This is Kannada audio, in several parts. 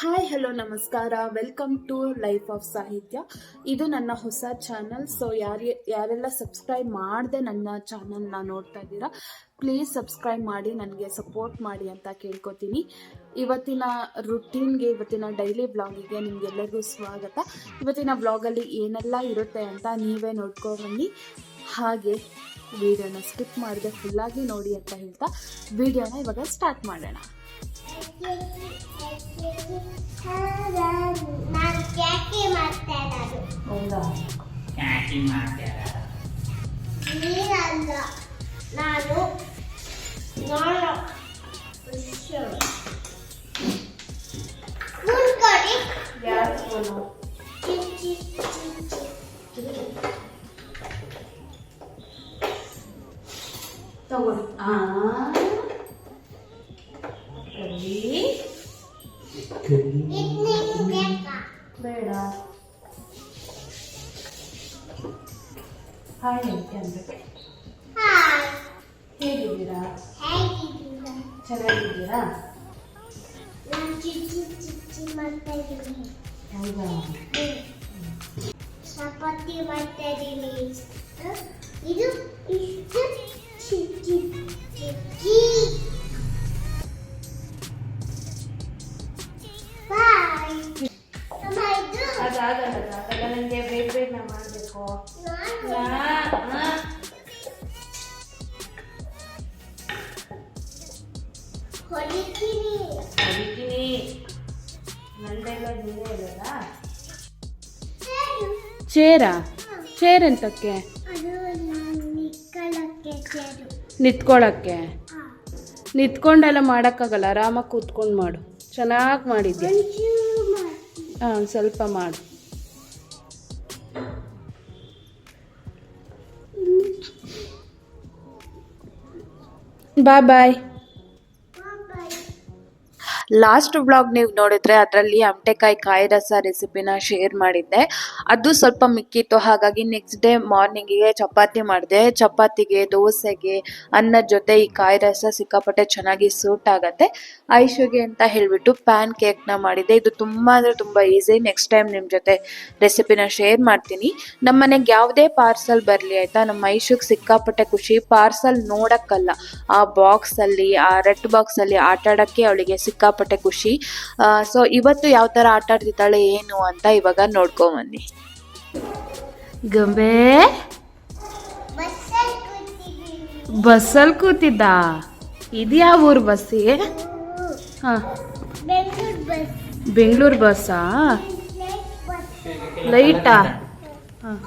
ಹಾಯ್ ಹಲೋ ನಮಸ್ಕಾರ. Welcome to life of Sahitya ಇದು ನನ್ನ ಹೊಸ ಚಾನಲ್ ಸೊ ಯಾರು ಯಾರೆಲ್ಲ ಸಬ್ಸ್ಕ್ರೈಬ್ ಮಾಡದೆ ನನ್ನ ಚಾನಲ್ನ ನೋಡ್ತಾ ಇದ್ದೀರಾ ಪ್ಲೀಸ್ ಸಬ್ಸ್ಕ್ರೈಬ್ ಮಾಡಿ, ನನಗೆ ಸಪೋರ್ಟ್ ಮಾಡಿ ಅಂತ ಕೇಳ್ಕೊತೀನಿ. ಇವತ್ತಿನ ರುಟೀನ್ಗೆ ಇವತ್ತಿನ ಡೈಲಿ ಬ್ಲಾಗಿಗೆ ನಿಮಗೆಲ್ಲರಿಗೂ ಸ್ವಾಗತ. ಇವತ್ತಿನ ಬ್ಲಾಗಲ್ಲಿ ಏನೆಲ್ಲ ಇರುತ್ತೆ ಅಂತ ನೀವೇ ನೋಡ್ಕೊಬನ್ನಿ ಹಾಗೆ ವಿಡಿಯೋನ ಸ್ಕಿಪ್ ಮಾಡಿದೆ ಫುಲ್ಲಾಗಿ ನೋಡಿ ಅಂತ ಹೇಳ್ತಾ ವಿಡಿಯೋನ ಇವಾಗ ಸ್ಟಾರ್ಟ್ ಮಾಡೋಣ. ನಾನು ಕ್ಯಾಕಿ ಮಾಡ್ತಾ ಬೇಡ ಹಾಯ್ ಅಂತ ಅನ್ಬೇಕು ಹಾಯ್ ಹೇಗಿದ್ದೀರಾ ಹೇಗಿದ್ದೀರಾ ಚೆನ್ನಾಗಿದ್ದೀರಾ ನಾನು ಚಿಚ್ಚಿ ಚಿಚ್ಚಿ ಮಾಡ್ತಾ ಇದ್ದೀನಿ ಹೌದಾ ಚಪಾತಿ ಮಾಡ್ತಾ ಇದ್ದೀನಿ ಇದು ಇಷ್ಟು ಚೇರಾ. ಚೇರ್ ಎಂತಕ್ಕೆ ಅದು ನಿತ್ಕೊಂಡೆಲ್ಲ ಮಾಡೋಕ್ಕಾಗಲ್ಲ ಆರಾಮಾಗಿ ಕೂತ್ಕೊಂಡು ಮಾಡು ಚೆನ್ನಾಗಿ ಮಾಡಿದ್ದೆ. ಹಾಂ, ಸ್ವಲ್ಪ ಮಾಡು ಬಾಯ್ ಬಾಯ್. ಲಾಸ್ಟ್ ವ್ಲಾಗ್ ನೀವು ನೋಡಿದ್ರೆ ಅದರಲ್ಲಿ ಅಮಟೆಕಾಯಿ ಕಾಯಿ ರಸ ರೆಸಿಪಿನ ಶೇರ್ ಮಾಡಿದ್ದೆ. ಅದು ಸ್ವಲ್ಪ ಮಿಕ್ಕಿತ್ತು. ಹಾಗಾಗಿ ನೆಕ್ಸ್ಟ್ ಡೇ ಮಾರ್ನಿಂಗಿಗೆ ಚಪಾತಿ ಮಾಡಿದೆ. ಚಪಾತಿಗೆ ದೋಸೆಗೆ ಅನ್ನದ ಜೊತೆ ಈ ಕಾಯಿ ರಸ ಸಿಕ್ಕಾಪಟ್ಟೆ ಚೆನ್ನಾಗಿ ಸೂಟ್ ಆಗುತ್ತೆ. ಐಶುಗೆ ಅಂತ ಹೇಳಿಬಿಟ್ಟು ಪ್ಯಾನ್ ಕೇಕ್ನ ಮಾಡಿದೆ. ಇದು ತುಂಬ ಅಂದರೆ ತುಂಬ ಈಸಿ ನೆಕ್ಸ್ಟ್ ಟೈಮ್ ನಿಮ್ಮ ಜೊತೆ ರೆಸಿಪಿನ ಶೇರ್ ಮಾಡ್ತೀನಿ. ನಮ್ಮ ಮನೆಗೆ ಯಾವುದೇ ಪಾರ್ಸಲ್ ಬರಲಿ ಆಯಿತಾ ನಮ್ಮ ಐಶುಗೆ ಸಿಕ್ಕಾಪಟ್ಟೆ ಖುಷಿ. ಪಾರ್ಸಲ್ ನೋಡೋಕ್ಕಲ್ಲ. ಆ ಬಾಕ್ಸಲ್ಲಿ ಆ ರೆಡ್ ಬಾಕ್ಸಲ್ಲಿ ಆಟ ಆಡೋಕ್ಕೆ ಅವಳಿಗೆ ಸಿಕ್ಕಾಪಟ್ಟೆ ಖುಷಿ. ಸೊ ಇವತ್ತು ಯಾವ ಥರ ಆಟ ಆಡ್ತಿದ್ದಾಳೆ, ಏನು ಅಂತ ಇವಾಗ ನೋಡ್ಕೊಂಬನ್ನಿ ಗಂಬೆ? ಬಸ್ಸಲ್ಲಿ ಕೂತಿದ್ದ. ಇದ್ಯಾವ ಊರು ಬಸ್ಸಿ? ಹಾಂ. ಬೆಂಗಳೂರು ಬಸ್ ಬೆಂಗಳೂರು ಬಸ್ಸಾ? ಲೈಟ್? ಹಾಂ.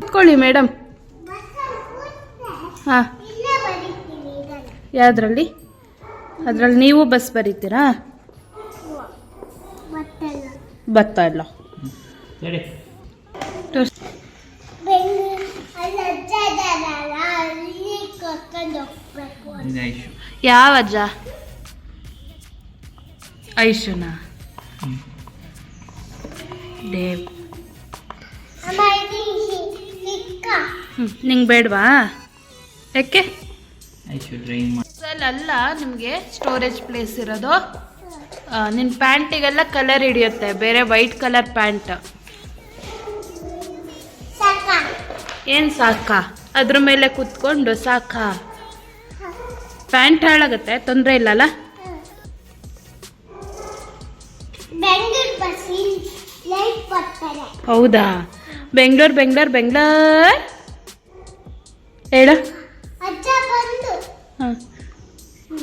ಕೂತ್ಕೊಳ್ಳಿ ಮೇಡಮ್ ಯಾವ್ದ್ರಲ್ಲಿ ಅದ್ರಲ್ಲಿ ಹಾಂ. ಯಾವುದ್ರಲ್ಲಿ? ಅದರಲ್ಲಿ ನೀವು ಬಸ್ ಬರೀತೀರಾ? ಬತ್ತಲ್ಲ. ಬರ್ತಾ ಇಲ್ಲ ಐಶು ಯಾವ ಅಜ್ಜ? ಐಶುನಾ. ಡೇವ್ ನಿಂಗೆ ಬೇಡವಾ? ಯಾಕೆ? ಅಲ್ಲ ನಿಮಗೆ ಸ್ಟೋರೇಜ್ ಪ್ಲೇಸ್ ಇರೋದು. ನಿನ್ನ ಪ್ಯಾಂಟಿಗೆಲ್ಲ ಕಲರ್ ಹಿಡಿಯುತ್ತೆ ಬೇರೆ ವೈಟ್ ಕಲರ್ ಪ್ಯಾಂಟ್. ಏನು ಸಾಕಾ? ಅದ್ರ ಮೇಲೆ ಕುತ್ಕೊಂಡು ಸಾಕ. ಪ್ಯಾಂಟ್ ಹಾಳಾಗುತ್ತೆ ತೊಂದರೆ ಇಲ್ಲಲ್ಲ? ಹೌದಾ? ಬೆಂಗಳೂರು ಬೆಂಗಳೂರು ಬೆಂಗಳೂರು? ಹೇಳು.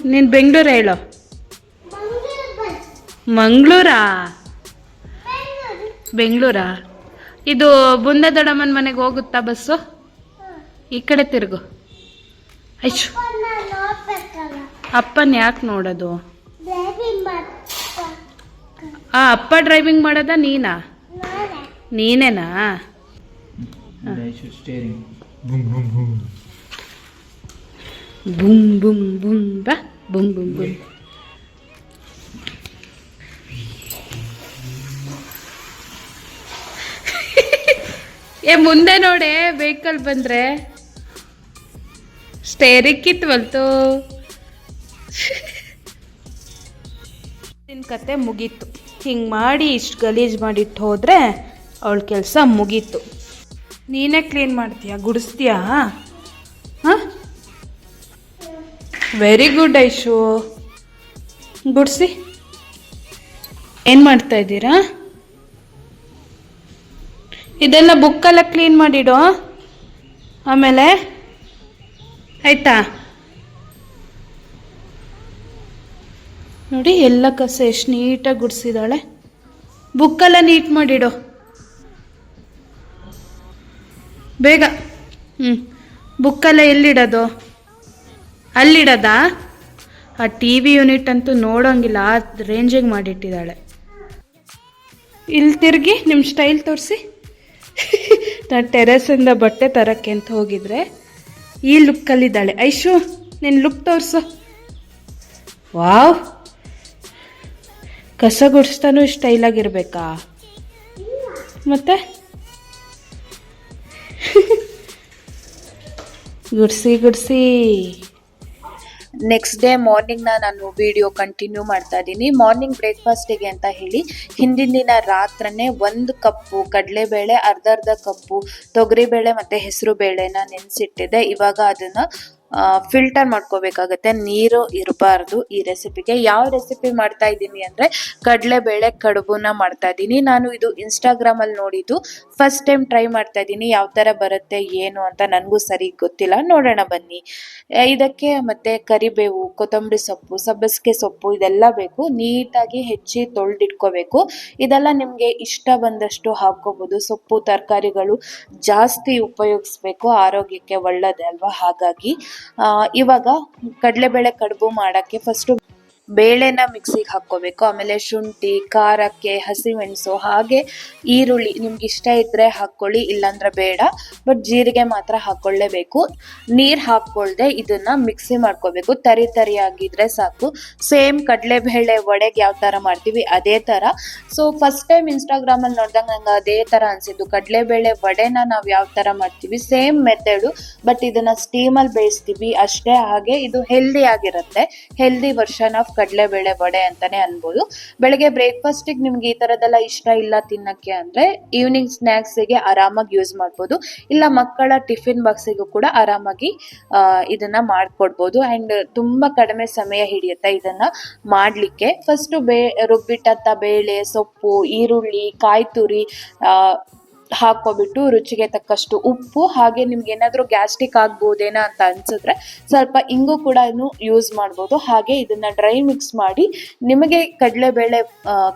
ನೀನು ಬೆಂಗಳೂರು ಹೇಳು. ಮಂಗ್ಳೂರಾ ಬೆಂಗಳೂರಾ? ಇದು ಬುಂದ ದೊಡ್ಡಮ್ಮನ ಮನೆಗೆ ಹೋಗುತ್ತಾ ಬಸ್ಸು? ಈ ಕಡೆ ತಿರುಗು. ಅಯ್ಯೋ ಅಪ್ಪನ ಯಾಕೆ ನೋಡೋದು? ಆ ಅಪ್ಪ ಡ್ರೈವಿಂಗ್ ಮಾಡೋದ ನೀನಾ? ನೀನೇನಾ? ಬುಮ್ ಬುಮ್ ಬುಮ್ ಬಾ. ಬುಮ್ ಬುಮ್ ಬುಮ್ ಏ, ಮುಂದೆ ನೋಡೆ ವೆಹಿಕಲ್ ಬಂದ್ರೆ. ಸ್ಟೇರಿಕ್ಕಿತ್ತು ಕಿತ್ವಲ್ತು ನಿನ್ನ ಕತೆ ಮುಗೀತು. ಹಿಂಗೆ ಮಾಡಿ ಇಷ್ಟು ಗಲೀಜು ಮಾಡಿಟ್ಟು ಹೋದರೆ ಅವಳ ಕೆಲಸ ಮುಗೀತು. ನೀನೇ ಕ್ಲೀನ್ ಮಾಡ್ತೀಯಾ? ಗುಡಿಸ್ತೀಯಾ? ಹಾಂ? Very good Aishu. ಗುಡಿಸಿ. ಏನು ಮಾಡ್ತಾ ಇದ್ದೀರಾ? ಇದೆಲ್ಲ ಬುಕ್ಕೆಲ್ಲ ಕ್ಲೀನ್ ಮಾಡಿಡು. ಆಮೇಲೆ, ಆಯ್ತಾ? ನೋಡಿ, ಎಲ್ಲ ಕಸ ಎಷ್ಟು ನೀಟಾಗಿ ಗುಡಿಸಿದಾಳೆ. ಬುಕ್ಕೆಲ್ಲ ನೀಟ್ ಮಾಡಿಡು. ಬೇಗ. ಹ್ಞೂ ಬುಕ್ಕೆಲ್ಲ ಎಲ್ಲಿಡೋದು? ಅಲ್ಲಿಡದ? ಆ ಟಿ ವಿ ಯೂನಿಟ್ ಅಂತೂ ನೋಡೋಂಗಿಲ್ಲ, ಆ ರೇಂಜಿಗೆ ಮಾಡಿಟ್ಟಿದ್ದಾಳೆ. ಇಲ್ಲಿ ತಿರುಗಿ ನಿಮ್ಮ ಸ್ಟೈಲ್ ತೋರಿಸಿ. ನಾನು ಟೆರೆಸಿಂದ ಬಟ್ಟೆ ತರಕ್ಕೆ ಅಂತ ಹೋಗಿದ್ರೆ ಈ ಲುಕ್ಕಲ್ಲಿದ್ದಾಳೆ. ಐಶು ನಿನ್ನ ಲುಕ್ ತೋರಿಸು. ವಾವ್. ಕಸ ಗುಡಿಸ್ತಾನು ಸ್ಟೈಲಾಗಿರ್ಬೇಕಾ ಮತ್ತೆ? ಗುಡ್ಸಿ ಗುಡ್ಸಿ. ನೆಕ್ಸ್ಟ್ ಡೇ ಮಾರ್ನಿಂಗ್ನ ನಾನು ವಿಡಿಯೋ ಕಂಟಿನ್ಯೂ ಮಾಡ್ತಾ ಇದ್ದೀನಿ. ಮಾರ್ನಿಂಗ್ ಬ್ರೇಕ್ಫಾಸ್ಟಿಗೆ ಅಂತ ಹೇಳಿ ಹಿಂದಿನ ದಿನ ರಾತ್ರನೇ ಒಂದು ಕಪ್ಪು ಕಡಲೆಬೇಳೆ ಅರ್ಧ ಅರ್ಧ ಕಪ್ಪು ತೊಗರಿಬೇಳೆ ಮತ್ತು ಹೆಸರು ಬೇಳೆನ ನೆನೆಸಿಟ್ಟಿದ್ದೆ. ಇವಾಗ ಅದನ್ನು ಫಿಲ್ಟರ್ ಮಾಡ್ಕೋಬೇಕಾಗತ್ತೆ. ನೀರು ಇರಬಾರ್ದು ಈ ರೆಸಿಪಿಗೆ ಯಾವ ರೆಸಿಪಿ ಮಾಡ್ತಾ ಇದ್ದೀನಿ ಅಂದರೆ ಕಡಲೆಬೇಳೆ ಕಡುಬುನ ಮಾಡ್ತಾ ಇದ್ದೀನಿ. ನಾನು ಇದು ಇನ್ಸ್ಟಾಗ್ರಾಮಲ್ಲಿ ನೋಡಿದ್ದು. ಫಸ್ಟ್ ಟೈಮ್ ಟ್ರೈ ಮಾಡ್ತಾ ಇದ್ದೀನಿ. ಯಾವ ಥರ ಬರುತ್ತೆ, ಏನು ಅಂತ ನನಗೂ ಸರಿ ಗೊತ್ತಿಲ್ಲ. ನೋಡೋಣ ಬನ್ನಿ. ಇದಕ್ಕೆ ಮತ್ತೆ ಕರಿಬೇವು, ಕೊತ್ತಂಬರಿ ಸೊಪ್ಪು, ಸಬ್ಬಸಿಗೆ ಸೊಪ್ಪು ಇದೆಲ್ಲ ಬೇಕು. ನೀಟಾಗಿ ಹೆಚ್ಚಿ ತೊಳೆದಿಟ್ಕೋಬೇಕು. ಇದೆಲ್ಲ ನಿಮಗೆ ಇಷ್ಟ ಬಂದಷ್ಟು ಹಾಕ್ಕೋಬೋದು. ಸೊಪ್ಪು, ತರಕಾರಿಗಳು ಜಾಸ್ತಿ ಉಪಯೋಗಿಸ್ಬೇಕು. ಆರೋಗ್ಯಕ್ಕೆ ಒಳ್ಳೆಯದೇ ಅಲ್ವಾ? ಹಾಗಾಗಿ ಇವಾಗ ಕಡಲೆಬೇಳೆ ಕಡುಬು ಮಾಡೋಕ್ಕೆ ಫಸ್ಟು ಬೇಳೆನ ಮಿಕ್ಸಿಗೆ ಹಾಕ್ಕೋಬೇಕು. ಆಮೇಲೆ ಶುಂಠಿ, ಖಾರಕ್ಕೆ ಹಸಿಮೆಣಸು, ಹಾಗೆ ಈರುಳ್ಳಿ ನಿಮ್ಗೆ ಇಷ್ಟ ಇದ್ರೆ ಹಾಕ್ಕೊಳ್ಳಿ, ಇಲ್ಲಾಂದ್ರೆ ಬೇಡ. ಬಟ್ ಜೀರಿಗೆ ಮಾತ್ರ ಹಾಕ್ಕೊಳ್ಳೇಬೇಕು. ನೀರು ಹಾಕ್ಕೊಳ್ದೆ ಇದನ್ನ ಮಿಕ್ಸಿ ಮಾಡ್ಕೋಬೇಕು. ತರಿ ತರಿಯಾಗಿದ್ರೆ ಸಾಕು. ಸೇಮ್ ಕಡಲೆಬೇಳೆ ವಡೆಗೆ ಯಾವ ಥರ ಮಾಡ್ತೀವಿ ಅದೇ ಥರ ಸೊ ಫಸ್ಟ್ ಟೈಮ್ ಇನ್ಸ್ಟಾಗ್ರಾಮಲ್ಲಿ ನೋಡಿದಾಗ ನಂಗೆ ಅದೇ ಥರ ಅನಿಸಿದ್ದು. ಕಡಲೆಬೇಳೆ ವಡೆನ ನಾವು ಯಾವ ಥರ ಮಾಡ್ತೀವಿ? ಸೇಮ್ ಮೆಥಡು ಬಟ್ ಇದನ್ನ ಸ್ಟೀಮಲ್ಲಿ ಬೇಯಿಸ್ತೀವಿ. ಅಷ್ಟೇ ಹಾಗೆ ಇದು ಹೆಲ್ದಿ ಆಗಿರುತ್ತೆ. ಹೆಲ್ದಿ ವರ್ಷನ್ ಆಫ್ ಕಡಲೆಬೇಳೆ ವಡೆ ಅಂತಾನೆ ಅನ್ಬೋದು. ಬೆಳಗ್ಗೆ ಬ್ರೇಕ್ಫಾಸ್ಟಿಗೆ ನಿಮ್ಗೆ ಈ ಥರದ್ದೆಲ್ಲ ಇಷ್ಟ ಇಲ್ಲ ತಿನ್ನಕ್ಕೆ ಅಂದ್ರೆ ಈವ್ನಿಂಗ್ ಸ್ನ್ಯಾಕ್ಸಿಗೆ ಆರಾಮಾಗಿ ಯೂಸ್ ಮಾಡ್ಬೋದು. ಇಲ್ಲ ಮಕ್ಕಳ ಟಿಫಿನ್ ಬಾಕ್ಸಿಗೂ ಕೂಡ ಆರಾಮಾಗಿ ಇದನ್ನ ಮಾಡ್ಕೊಡ್ಬೋದು. ಆ್ಯಂಡ್ ತುಂಬ ಕಡಿಮೆ ಸಮಯ ಹಿಡಿಯುತ್ತೆ ಇದನ್ನ ಮಾಡಲಿಕ್ಕೆ. ಫಸ್ಟು ಬೇ ರುಬ್ಬಿಟ್ಟಂಥ ಬೇಳೆ, ಸೊಪ್ಪು, ಈರುಳ್ಳಿ ಕಾಯಿ ತುರಿ ಹಾಕ್ಕೊಬಿಟ್ಟು ರುಚಿಗೆ ತಕ್ಕಷ್ಟು ಉಪ್ಪು, ಹಾಗೆ ನಿಮ್ಗೆ ಏನಾದರೂ ಗ್ಯಾಸ್ಟ್ರಿಕ್ ಆಗ್ಬೋದೇನೋ ಅಂತ ಅನ್ಸಿದ್ರೆ ಸ್ವಲ್ಪ ಇಂಗು ಕೂಡ ಯೂಸ್ ಮಾಡ್ಬೋದು. ಹಾಗೆ ಇದನ್ನ ಡ್ರೈ ಮಿಕ್ಸ್ ಮಾಡಿ ನಿಮಗೆ ಕಡಲೆಬೇಳೆ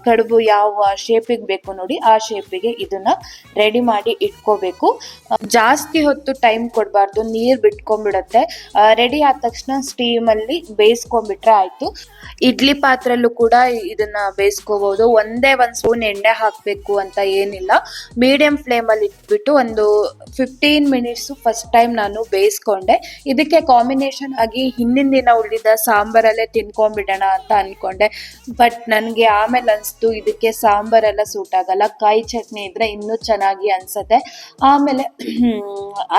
ಕಡುಬು ಯಾವ ಶೇಪಿಗೆ ಬೇಕು ನೋಡಿ ಆ ಶೇಪಿಗೆ ಇದನ್ನ ರೆಡಿ ಮಾಡಿ ಇಟ್ಕೋಬೇಕು. ಜಾಸ್ತಿ ಹೊತ್ತು ಟೈಮ್ ಕೊಡಬಾರ್ದು, ನೀರು ಬಿಟ್ಕೊಂಡ್ಬಿಡತ್ತೆ. ರೆಡಿ ಆದ ತಕ್ಷಣ ಸ್ಟೀಮಲ್ಲಿ ಬೇಯಿಸ್ಕೊಂಡ್ಬಿಟ್ರೆ ಆಯ್ತು. ಇಡ್ಲಿ ಪಾತ್ರೆಲ್ಲೂ ಕೂಡ ಇದನ್ನ ಬೇಯಿಸ್ಕೋಬಹುದು ಒಂದೇ ಒಂದು ಸ್ಪೂನ್ ಎಣ್ಣೆ ಹಾಕಬೇಕು ಅಂತ ಏನಿಲ್ಲ. ಮೀಡಿಯಂ ಫ್ಲೇಮಲ್ಲಿ ಇಟ್ಬಿಟ್ಟು ಒಂದು ಫಿಫ್ಟೀನ್ ಮಿನಿಟ್ಸು ಫಸ್ಟ್ ಟೈಮ್ ನಾನು ಬೇಯಿಸ್ಕೊಂಡೆ. ಇದಕ್ಕೆ ಕಾಂಬಿನೇಷನ್ ಆಗಿ ಹಿಂದಿನ ದಿನ ಉಳಿದ ಸಾಂಬಾರಲ್ಲೇ ತಿನ್ಕೊಂಡ್ಬಿಡೋಣ ಅಂತ ಅನ್ಕೊಂಡೆ. ಬಟ್ ನನಗೆ ಆಮೇಲೆ ಅನಿಸ್ತು, ಇದಕ್ಕೆ ಸಾಂಬಾರೆಲ್ಲ ಸೂಟ್ ಆಗಲ್ಲ. ಕಾಯಿ ಚಟ್ನಿ ಇದ್ರೆ ಇನ್ನೂ ಚೆನ್ನಾಗಿ ಅನ್ಸತ್ತೆ. ಆಮೇಲೆ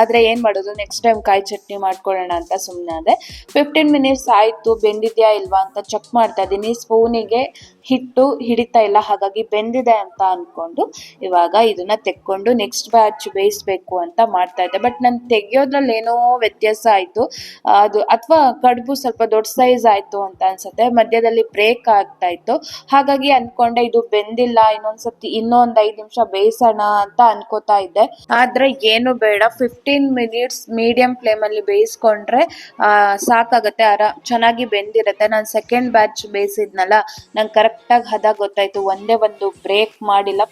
ಆದರೆ ಏನು ಮಾಡೋದು? ನೆಕ್ಸ್ಟ್ ಟೈಮ್ ಕಾಯಿ ಚಟ್ನಿ ಮಾಡ್ಕೊಳ್ಳೋಣ ಅಂತ ಸುಮ್ಮನೆ ಅದೇ ಫಿಫ್ಟೀನ್ ಮಿನಿಟ್ಸ್ ಆಯಿತು, ಬೆಂದಿದೆಯಾ ಇಲ್ವಾ ಅಂತ ಚೆಕ್ ಮಾಡ್ತಾ ಇದ್ದೀನಿ. ಸ್ಪೂನಿಗೆ ಹಿಟ್ಟು ಹಿಡಿತಾ ಇಲ್ಲ, ಹಾಗಾಗಿ ಬೆಂದಿದೆ ಅಂತ ಅಂದ್ಕೊಂಡು ಇವಾಗ ಇದನ್ನ ತೆಕ್ಕೊಂಡು ನೆಕ್ಸ್ಟ್ ಬ್ಯಾಚ್ ಬೇಯಿಸ್ಬೇಕು ಅಂತ ಮಾಡ್ತಾ ಇದ್ದೆ. ಬಟ್ ನಾನು ತೆಗಿಯೋದ್ರಲ್ಲಿ ಏನೋ ವ್ಯತ್ಯಾಸ ಆಯಿತು. ಅದು ಅಥವಾ ಕಡುಬು ಸ್ವಲ್ಪ ದೊಡ್ಡ ಸೈಜ್ ಆಯಿತು ಅಂತ ಅನ್ಸುತ್ತೆ. ಮಧ್ಯದಲ್ಲಿ ಬ್ರೇಕ್ ಆಗ್ತಾ ಇತ್ತು. ಹಾಗಾಗಿ ಅನ್ಕೊಂಡೆ ಇದು ಬೆಂದಿಲ್ಲ ಇನ್ನೊಂದ್ಸತಿ ಇನ್ನೊಂದ್ ಐದ್ ನಿಮಿಷ ಬೇಯಿಸೋಣ ಅಂತ ಅನ್ಕೋತಾ ಇದ್ದೆ. ಆದ್ರೆ ಏನು ಬೇಡ ಫಿಫ್ಟೀನ್ ಮಿನಿಟ್ಸ್ ಮೀಡಿಯಂ ಫ್ಲೇಮ್ ಅಲ್ಲಿ ಬೇಯಿಸ್ಕೊಂಡ್ರೆ ಸಾಕಾಗತ್ತೆ. ಆರಾಮ್ ಚೆನ್ನಾಗಿ ಬೆಂದಿರತ್ತೆ. ನಾನು ಸೆಕೆಂಡ್ ಬ್ಯಾಚ್ ಬೇಯಿಸಿದ್ನಲ್ಲ, ನಂಗೆ ಕರೆಕ್ಟಾಗಿ ಹದ ಗೊತ್ತಾಯ್ತು. ಒಂದೇ ಒಂದು ಬ್ರೇಕ್ ಮಾಡಿಲ್ಲ.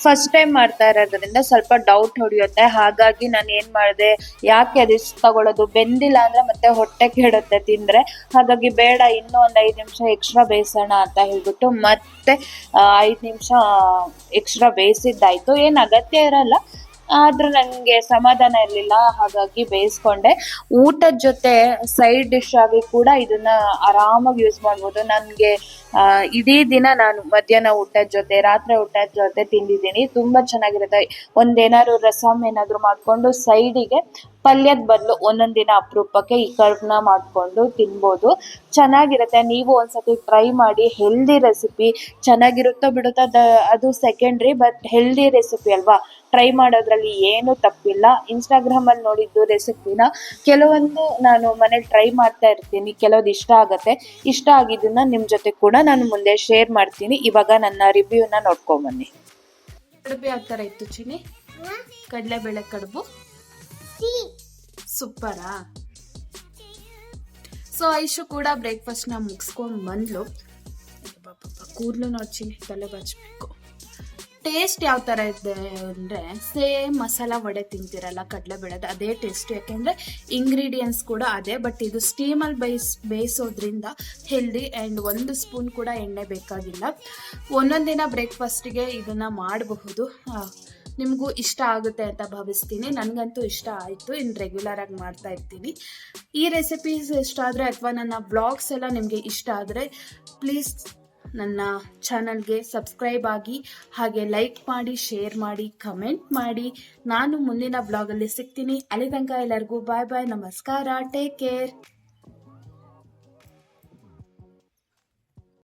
ಫಸ್ಟ್ ಟೈಮ್ ಮಾಡ್ತಾ ಇರೋದ್ರಿಂದ ಸ್ವಲ್ಪ ಡೌಟ್ ಹೊಡೆಯುತ್ತೆ. ಹಾಗಾಗಿ ನಾನು ಏನ್ ಮಾಡಿದೆ? ಯಾಕೆ ರಿಸ್ಕ್ ತಗೊಳ್ಳೋದು ಬೆಂದಿಲ್ಲ ಅಂದ್ರೆ ಮತ್ತೆ ಹೊಟ್ಟೆ ಕೆಡುತ್ತೆ ತಿಂದ್ರೆ. ಹಾಗಾಗಿ ಬೇಡ, ಇನ್ನೂ ಒಂದು ಐದು ನಿಮಿಷ ಎಕ್ಸ್ಟ್ರಾ ಬೇಯಿಸೋಣ ಅಂತ ಹೇಳ್ಬಿಟ್ಟು ಮತ್ತೆ ಐದು ನಿಮಿಷ ಎಕ್ಸ್ಟ್ರಾ ಬೇಯಿಸಿದ್ದಾಯ್ತು ಏನು ಅಗತ್ಯ ಇರಲ್ಲ. ಆದ್ರೆ ನನಗೆ ಸಮಾಧಾನ ಇರಲಿಲ್ಲ, ಹಾಗಾಗಿ ಬೇಯಿಸ್ಕೊಂಡೆ. ಊಟದ ಜೊತೆ ಸೈಡ್ ಡಿಶ್ ಆಗಿ ಕೂಡ ಇದನ್ನ ಆರಾಮಾಗಿ ಯೂಸ್ ಮಾಡ್ಬೋದು. ನನಗೆ ಇಡೀ ದಿನ ನಾನು ಮಧ್ಯಾಹ್ನ ಊಟದ ಜೊತೆ, ರಾತ್ರಿ ಊಟದ ಜೊತೆ ತಿಂದಿದ್ದೀನಿ. ತುಂಬಾ ಚೆನ್ನಾಗಿರುತ್ತೆ. ಒಂದೇನಾದ್ರು ರಸಮ್ ಏನಾದ್ರು ಮಾಡ್ಕೊಂಡು ಸೈಡಿಗೆ ಪಲ್ಯದ ಬದಲು ಒಂದೊಂದು ದಿನ ಅಪರೂಪಕ್ಕೆ ಈ ಕರ್ವ್ನ ಮಾಡ್ಕೊಂಡು ತಿನ್ಬೋದು. ಚೆನ್ನಾಗಿರುತ್ತೆ. ನೀವು ಒಂದ್ಸತಿ ಟ್ರೈ ಮಾಡಿ ಹೆಲ್ದಿ ರೆಸಿಪಿ ಚೆನ್ನಾಗಿರುತ್ತೋ ಬಿಡುತ್ತೋ ದ ಅದು ಸೆಕೆಂಡ್ರಿ ಬಟ್ ಹೆಲ್ದಿ ರೆಸಿಪಿ ಅಲ್ವಾ? ಟ್ರೈ ಮಾಡೋದ್ರಲ್ಲಿ ಏನು ತಪ್ಪಿಲ್ಲ. ಇನ್ಸ್ಟಾಗ್ರಾಮಲ್ಲಿ ನೋಡಿದ್ದು ರೆಸಿಪಿನ ಕೆಲವೊಂದು ನಾನು ಮನೇಲಿ ಟ್ರೈ ಮಾಡ್ತಾ ಇರ್ತೀನಿ. ಕೆಲವೊಂದು ಇಷ್ಟ ಆಗುತ್ತೆ. ಇಷ್ಟ ಆಗಿದ್ದನ್ನ ನಿಮ್ಮ ಜೊತೆ ಕೂಡ ನಾನು ಮುಂದೆ ಶೇರ್ ಮಾಡ್ತೀನಿ. ಇವಾಗ ನನ್ನ ರಿವ್ಯೂನ ನೋಡ್ಕೊಂಬನ್ನಿ ಕಡುಬು ಯಾವ ಥರ ಇತ್ತು ಚಿನಿ? ಕಡಲೆಬೇಳೆ ಕಡುಬು. ಸೂಪರಾ? ಸೊ ಐಶು ಕೂಡ ಬ್ರೇಕ್ಫಾಸ್ಟ್ನ ಮುಗಿಸ್ಕೊಂಡು ಬಂದ್ಲು. ಕೂದಲು ನೋಡ್ಚಿ ತಲೆ ಬಚ್ಚಬೇಕು ಟೇಸ್ಟ್ ಯಾವ ಥರ ಇದೆ ಅಂದರೆ ಸೇಮ್ ಮಸಾಲ ವಡೆ ತಿಂತಿರಲ್ಲ ಕಡಲೆಬೇಳೆದು ಅದೇ ಟೇಸ್ಟ್ ಯಾಕೆಂದರೆ ಇಂಗ್ರೀಡಿಯೆಂಟ್ಸ್ ಕೂಡ ಅದೇ ಬಟ್ ಇದು ಸ್ಟೀಮಲ್ಲಿ ಬೇಯಿಸ್, ಬೇಯಿಸೋದ್ರಿಂದ ಹೆಲ್ದಿ ಆ್ಯಂಡ್ ಒಂದು ಸ್ಪೂನ್ ಕೂಡ ಎಣ್ಣೆ ಬೇಕಾಗಿಲ್ಲ. ಒಂದೊಂದು ದಿನ ಬ್ರೇಕ್ಫಾಸ್ಟಿಗೆ ಇದನ್ನು ಮಾಡಬಹುದು. ನಿಮಗೂ ಇಷ್ಟ ಆಗುತ್ತೆ ಅಂತ ಭಾವಿಸ್ತೀನಿ. ನನಗಂತೂ ಇಷ್ಟ ಆಯಿತು. ಇನ್ನು ರೆಗ್ಯುಲರ್ ಆಗಿ ಮಾಡ್ತಾ ಇರ್ತೀನಿ. ಈ ರೆಸಿಪೀಸ್ ಇಷ್ಟ ಆದರೆ ಅಥವಾ ನನ್ನ ಬ್ಲಾಗ್ಸ್ ಎಲ್ಲ ನಿಮಗೆ ಇಷ್ಟ ಆದರೆ ಪ್ಲೀಸ್ ನನ್ನ ಚಾನಲ್ಗೆ ಸಬ್ಸ್ಕ್ರೈಬ್ ಆಗಿ, ಹಾಗೆ ಲೈಕ್ ಮಾಡಿ ಶೇರ್ ಮಾಡಿ ಕಮೆಂಟ್ ಮಾಡಿ. ನಾನು ಮುಂದಿನ ಬ್ಲಾಗಲ್ಲಿ ಸಿಗ್ತೀನಿ. ಅಲ್ಲಿ ತನಕ ಎಲ್ಲರಿಗೂ ಬಾಯ್ ಬಾಯ್ ನಮಸ್ಕಾರ. Take care